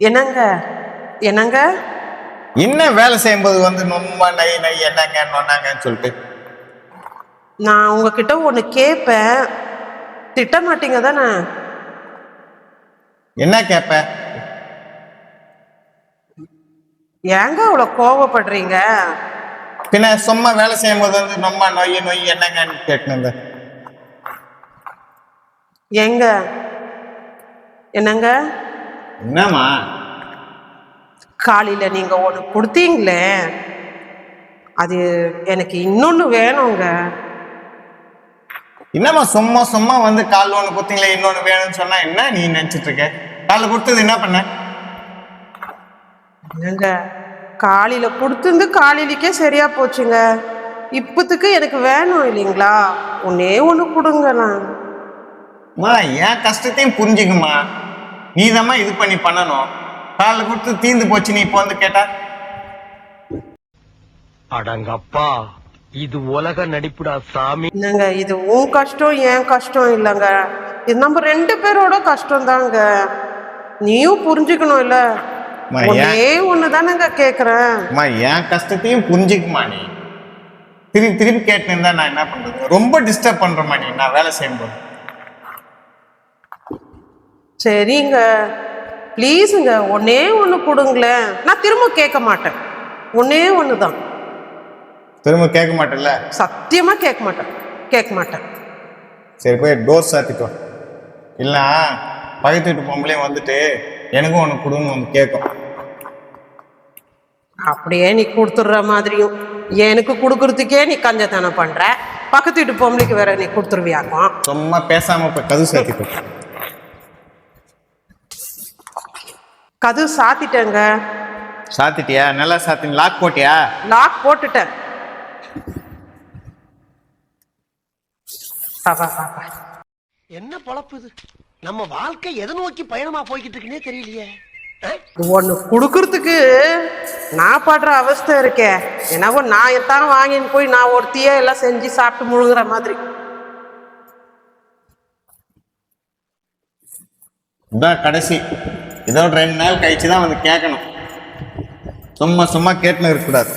என்னங்க? என்னங்க? என்ன வேலை செய்யும்போது வந்து ரொம்ப நை நை என்னங்க நொன்னாங்கன்னு சொல்லிட்டு? நான் உங்ககிட்ட ஒன்று கேட்பேன் திட்ட மாட்டீங்க தானே என்ன கேப்ப ஏங்க அவ்வளோ கோவப்படுறீங்க? பின்ன சும்மா வேலை செய்யும்போது வந்து ரொம்ப நொய் நொய் என்னங்கன்னு கேட்கணுங்க? ஏங்க? என்னங்க? என்னம்மா? காலையில் நீங்கள் ஒன்று கொடுத்தீங்களே அது எனக்கு இன்னொன்று வேணுங்க. என்னம்மா சும்மா சும்மா வந்து கால் ஒன்று குத்திங்களே இன்னொன்று வேணும்னு சொன்னா என்ன நீ நினைச்சிட்டு இருக்க? காலில் கொடுத்தது என்ன பண்ண? என்னங்க காலையில் கொடுத்துருந்து காலையிலக்கே சரியா போச்சுங்க. இப்போத்துக்கு எனக்கு வேணும் இல்லைங்களா? ஒன்னே ஒன்று கொடுங்களேன் அம்மா என் கஷ்டத்தையும் புரிஞ்சுக்குமா நீ இது பண்ணி பண்ணணும். காலில் கொடுத்து தீந்து போச்சு நீ இப்போ வந்து கேட்டா. அடங்கப்பா இது உலக நடிப்புடா சாமி. என்னங்க இது உன் கஷ்டம் என் கஷ்டம் இல்லைங்க. இது நம்ம ரெண்டு பேரோட கஷ்டம் தாங்க நீயும் புரிஞ்சுக்கணும் இல்ல? ஒன்னே ஒன்று தானேங்க கேட்குறேன் அம்மா என் கஷ்டத்தையும் புரிஞ்சுக்குமா நீ? திருப்பி திருப்பி கேட்டுன்னு இருந்தா நான் என்ன பண்றது? ரொம்ப டிஸ்டர்ப் பண்றேம்மா நீ நான் வேலை செய்யும்போது. சரிங்க. ப்ளீஸுங்க ஒன்னே ஒன்று கொடுங்களேன். நான் திரும்ப கேட்க மாட்டேன். ஒன்னே ஒன்று தான். திரும்ப கேட்க மாட்டேல்ல சத்தியமாக கேட்க மாட்டேன். கேட்க மாட்டேன். சரி போய் டோர் சாத்திட்டு வா. இல்லைனா பக்கத்து வீட்டு பொம்பளையும் வந்துட்டு எனக்கும் ஒன்று கொடுன்னு வந்து கேட்கும். அப்படியே நீ கொடுத்துட்ற மாதிரியும். எனக்கு கொடுக்கறதுக்கே நீ கஞ்சத்தனம் பண்ற. பக்கத்து வீட்டு பொம்பளைக்கு வேற நீ கொடுத்துருவியாக்கும். சும்மா பேசாம போய் கது சாத்திட்டு வா. கதவு சாத்திட்டேங்க. சாத்திட்டியா? நல்லா சாத்தி லாக் போட்டியா? லாக் போட்டுட்டேன். என்ன பொழப்பு இது? நம்ம வாழ்க்கை எதை நோக்கி பயணமா போய்கிட்டு இருக்குன்னே தெரியலையே? ஒன்று கொடுக்கறதுக்கு நான் படுற அவஸ்தை இருக்கே. என்னவோ நான் எத்தான் வாங்கின்னு போய் நான் ஒருத்தியே எல்லாம் செஞ்சு சாப்பிட்டு முழுங்குற மாதிரி. கடைசி. இதோட ரெண்டு நாள் கழிச்சு தான் வந்து கேட்கணும். சும்மா சும்மா கேட்டுன்னு இருக்கக்கூடாது.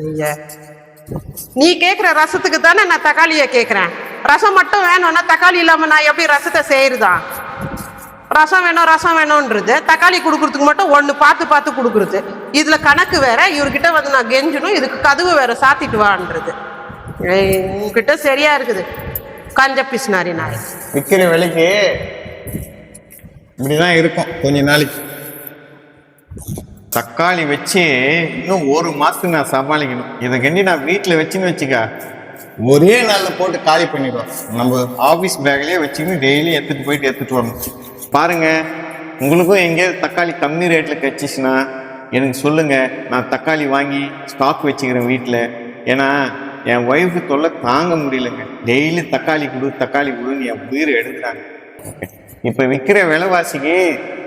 ஐயா. நீ கேட்குற ரசத்துக்கு தானே நான் தக்காளியை கேட்குறேன் ரசம் மட்டும் வேணும்னா தக்காளி இல்லாமல் நான் எப்படி ரசத்தை செய்யறதா ரசம் வேணும் ரசம் வேணும்ன்றது. தக்காளி கொடுக்கறதுக்கு மட்டும் ஒன்று பார்த்து பார்த்து கொடுக்குறது. இதில் கணக்கு வேற இவர்கிட்ட வந்து நான் கெஞ்சணும் இதுக்கு கதவு வேற சாத்திட்டு வான்றது. உன்கிட்ட சரியா இருக்குது. கஞ்ச பிஸ்னாரி நாய். விற்கிற விலைக்கு இப்படிதான் இருக்கும் கொஞ்ச நாளைக்கு. தக்காளி வச்சு இன்னும் ஒரு மாசத்துக்கு நான் சமாளிக்கணும். இதை கண்டி நான் வீட்டில் வச்சுன்னு வச்சுக்க ஒரே நாளில் போட்டு காலி பண்ணிடுவோம் நம்ம ஆஃபீஸ் பேக்லேயே வச்சுக்கின்னு டெய்லி எடுத்துகிட்டு போயிட்டு எடுத்துகிட்டு வரணும். பாருங்கள் உங்களுக்கும் எங்கேயாவது தக்காளி கம்மி ரேட்டில் கிடச்சிச்சுன்னா எனக்கு சொல்லுங்கள் நான் தக்காளி வாங்கி ஸ்டாக் வச்சுக்கிறேன் வீட்டில் ஏன்னா என் ஒய்ஃபு தொல்லை தாங்க முடியலங்க. டெய்லி தக்காளி கொடு தக்காளி கொடுன்னு என் உயிர் எடுக்கிறாங்க இப்போ விற்கிற விலைவாசிக்கு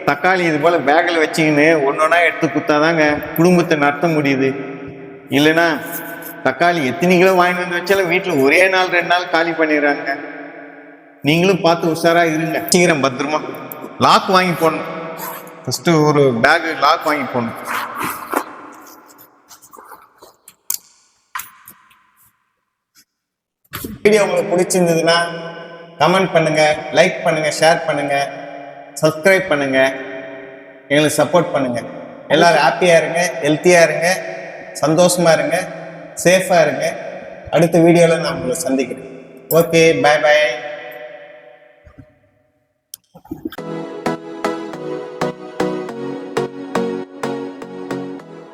தக்காளி இது போல் பேக்கில் வச்சுக்கின்னு ஒன்றா எடுத்து குத்தாதாங்க குடும்பத்தை நடத்த முடியுது. இல்லைன்னா தக்காளி எத்தனை கிலோ வாங்கிட்டு வந்து வச்சாலும் வீட்டில் ஒரே நாள் ரெண்டு நாள் காலி பண்ணிடுறாங்க. நீங்களும் பார்த்து உஷாராக இருங்க. சீக்கிரம் பத்திரமா. லாக் வாங்கி போடணும். ஃபஸ்ட்டு ஒரு பேகு லாக் வாங்கி போடணும். வீடியோ உங்களுக்கு பிடிச்சிருந்ததுன்னா கமெண்ட் பண்ணுங்க லைக் பண்ணுங்க ஷேர் பண்ணுங்க சப்ஸ்கிரைப் பண்ணுங்க. எங்களுக்கு சப்போர்ட் பண்ணுங்க. எல்லாரும் ஹாப்பியா இருங்க ஹெல்த்தியா இருங்க சந்தோஷமா இருங்க சேஃபா இருங்க. அடுத்த வீடியோல நான் உங்களை சந்திக்கிறேன். ஓகே பாய் பாய்